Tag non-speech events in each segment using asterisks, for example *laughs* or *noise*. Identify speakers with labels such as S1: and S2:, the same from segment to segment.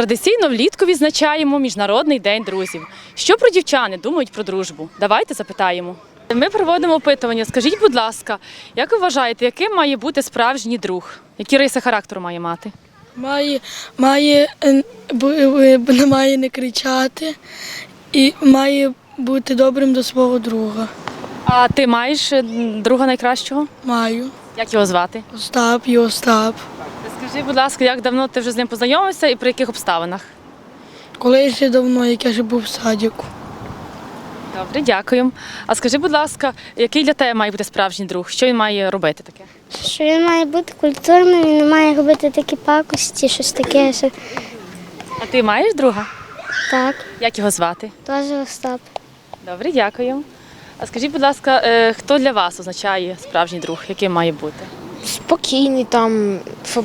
S1: Традиційно влітку відзначаємо Міжнародний день друзів. Що про дівчани думають про дружбу? Давайте запитаємо. Ми проводимо опитування. Скажіть, будь ласка, як ви вважаєте, яким має бути справжній друг? Які риси характеру має мати?
S2: Має, має, е, е, не має не кричати і має бути добрим до свого друга.
S1: А ти маєш е, друга найкращого?
S2: Маю.
S1: Як його звати?
S2: Остап і Остап.
S1: Скажи, будь ласка, як давно ти вже з ним познайомився і при яких обставинах?
S2: Коли ще давно, як я ще був в садіку.
S1: Добре, дякую. А скажи, будь ласка, який для тебе має бути справжній друг? Що він має робити таке?
S3: Що він має бути культурним, він не має робити такі пакості, щось таке. Що...
S1: А ти маєш друга?
S3: Так,
S1: Як його звати?
S3: теж Остап.
S1: Добре, дякую. А скажіть, будь ласка, е, хто для вас означає справжній друг, яким має бути?
S4: Спокійний там, щоб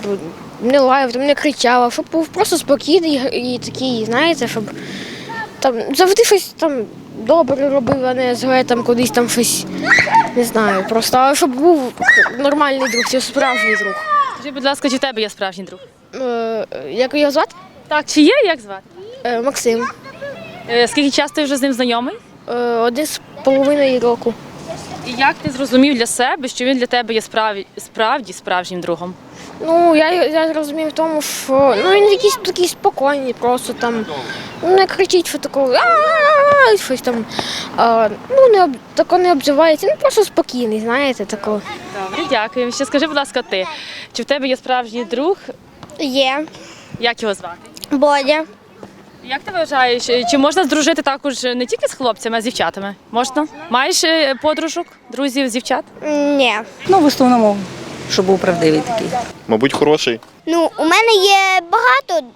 S4: не лаяв, там не кричав, щоб був просто спокійний і такий, знаєте, щоб там завжди щось там добре робив, а не зле там кудись там щось, не знаю, просто, але щоб був нормальний друг, це справжній друг.
S1: Скажи, будь ласка, чи в тебе є справжній друг?
S4: Е, як його звати?
S1: Так, чи є, як звати?
S4: Е, Максим.
S1: Е, Скільки часу ти вже з ним знайомий?
S4: Е, один з половиною року.
S1: І як ти зрозумів для себе, що він для тебе є справді, справді справжнім другом?
S4: Ну, я, я зрозумів в тому, що ну, він якийсь такий спокійний, просто там ну, не кричить, що такого щось там. А, ну, не тако не обзивається, ну просто спокійний, знаєте, такого.
S1: Добре, дякую. Ще скажи, будь ласка, ти, чи в тебе є справжній друг?
S3: Є.
S1: Як його звати?
S3: Бодя.
S1: Як ти вважаєш, чи можна здружити також не тільки з хлопцями, а з дівчатами? Можна? Маєш е, подружок, друзів з дівчат?
S3: Ні.
S5: Ну, в основному, щоб був правдивий такий.
S6: Мабуть, хороший.
S3: Ну, у мене є багато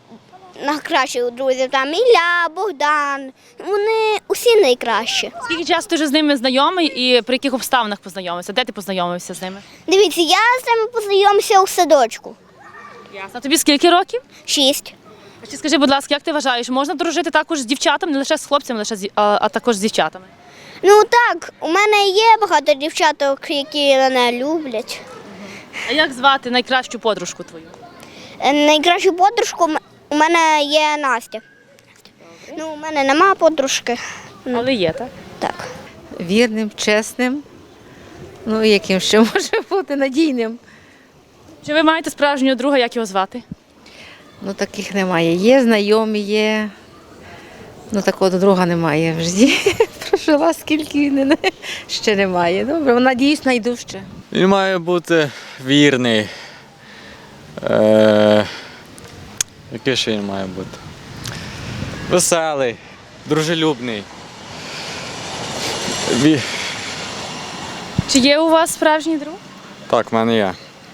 S3: найкращих друзів. Там Ілля, Богдан. Вони усі найкращі.
S1: Скільки часу ти вже з ними знайомий і при яких обставинах познайомився? Де ти познайомився з ними?
S3: Дивіться, я з ними познайомився у садочку.
S1: Ясно. А тобі скільки років?
S3: Шість.
S1: А ще скажи, будь ласка, як ти вважаєш, можна дружити також з дівчатами, не лише з хлопцями, лише з, а, а також з дівчатами?
S3: Ну так, у мене є багато дівчаток, які мене люблять.
S1: А як звати найкращу подружку твою?
S3: Е, Найкращу подружку м- у мене є Настя. Ну, у мене нема подружки.
S1: Але є, так?
S3: Так.
S5: Вірним, чесним. Ну, і яким ще *laughs* може бути надійним.
S1: Чи ви маєте справжнього друга, як його звати?
S5: Ну, таких немає. Є знайомі, є. Ну, такого друга немає в житті. *laughs* Прожила скільки не, ще немає. Добре, надіюсь, знайду ще.
S7: Він має бути вірний. Е, який ще він має бути? Веселий, дружелюбний. Ві...
S1: Чи є у вас справжній друг?
S7: Так, в мене є.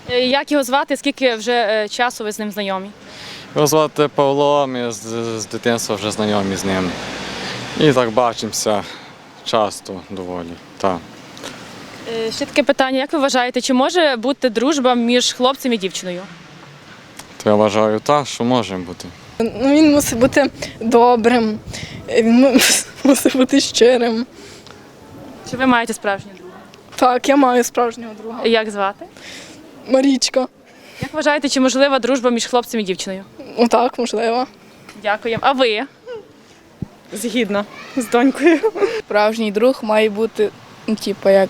S1: Е, Як його звати? Скільки вже е, часу ви з ним знайомі?
S7: Його звати Павло, ми з, з дитинства вже знайомі з ним. І так бачимося часто доволі. Так.
S1: Е, Ще таке питання: як ви вважаєте, чи може бути дружба між хлопцем і дівчиною?
S7: То я вважаю так, що може бути.
S2: Ну, він мусить бути добрим, він му- *laughs* мусить бути щирим.
S1: Чи ви маєте справжнього друга?
S2: Так, я маю справжнього друга.
S1: Як звати?
S2: Марічка.
S1: Як вважаєте, чи можлива дружба між хлопцем і дівчиною?
S2: Ну так, можливо.
S1: Дякую. А ви?
S2: Згідно з донькою. Справжній друг має бути, ну, типу, як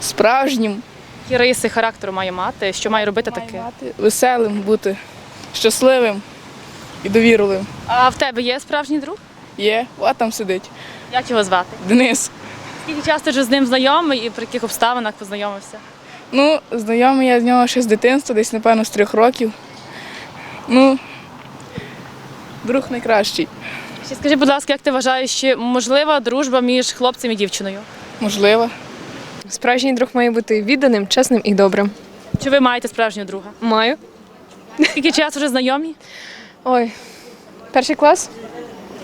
S2: справжнім,
S1: Які риси характеру має мати? Що має робити
S2: має
S1: таке?
S2: мати веселим, бути щасливим і довірливим.
S1: А в тебе є справжній друг?
S2: Є, а там сидить.
S1: Як його звати?
S2: Денис.
S1: Скільки часу ти вже з ним знайомий і при яких обставинах познайомився?
S2: Ну, знайомий я з нього ще з дитинства, десь, напевно, з трьох років. Ну, друг найкращий.
S1: Ще скажи, будь ласка, як ти вважаєш, чи можлива дружба між хлопцем і дівчиною?
S2: Можливо.
S8: Справжній друг має бути відданим, чесним і добрим.
S1: Чи ви маєте справжнього друга?
S8: Маю.
S1: Скільки часу вже знайомі?
S8: Ой, перший клас?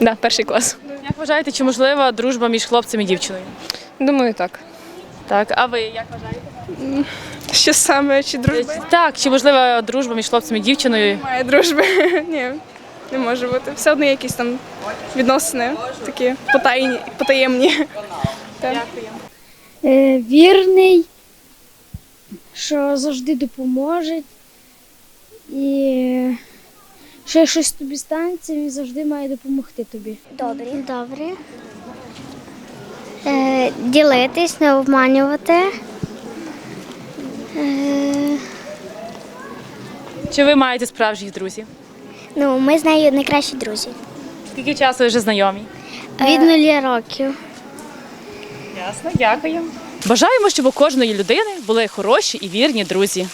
S8: Да, перший клас.
S1: Як вважаєте, чи можлива дружба між хлопцем і дівчиною?
S8: Думаю, так.
S1: Так, а ви як вважаєте?
S2: Що саме, чи дружби?
S1: Так, чи можлива дружба між хлопцем і дівчиною?
S2: Немає дружби. *laughs* Ні, не може бути. Все одно якісь там відносини такі потайні, потаємні.
S3: Е, вірний, що завжди допоможе. І
S6: Що щось тобі станеться, він завжди має допомогти тобі.
S9: Добрі. Добрі. Е, ділитись, не обманювати. Е,
S1: Чи ви маєте справжніх друзів?
S9: Ну, ми з нею найкращі друзі.
S1: Скільки часу ви вже знайомі?
S9: Від нулі років.
S1: Ясно, дякую. Бажаємо, щоб у кожної людини були хороші і вірні друзі.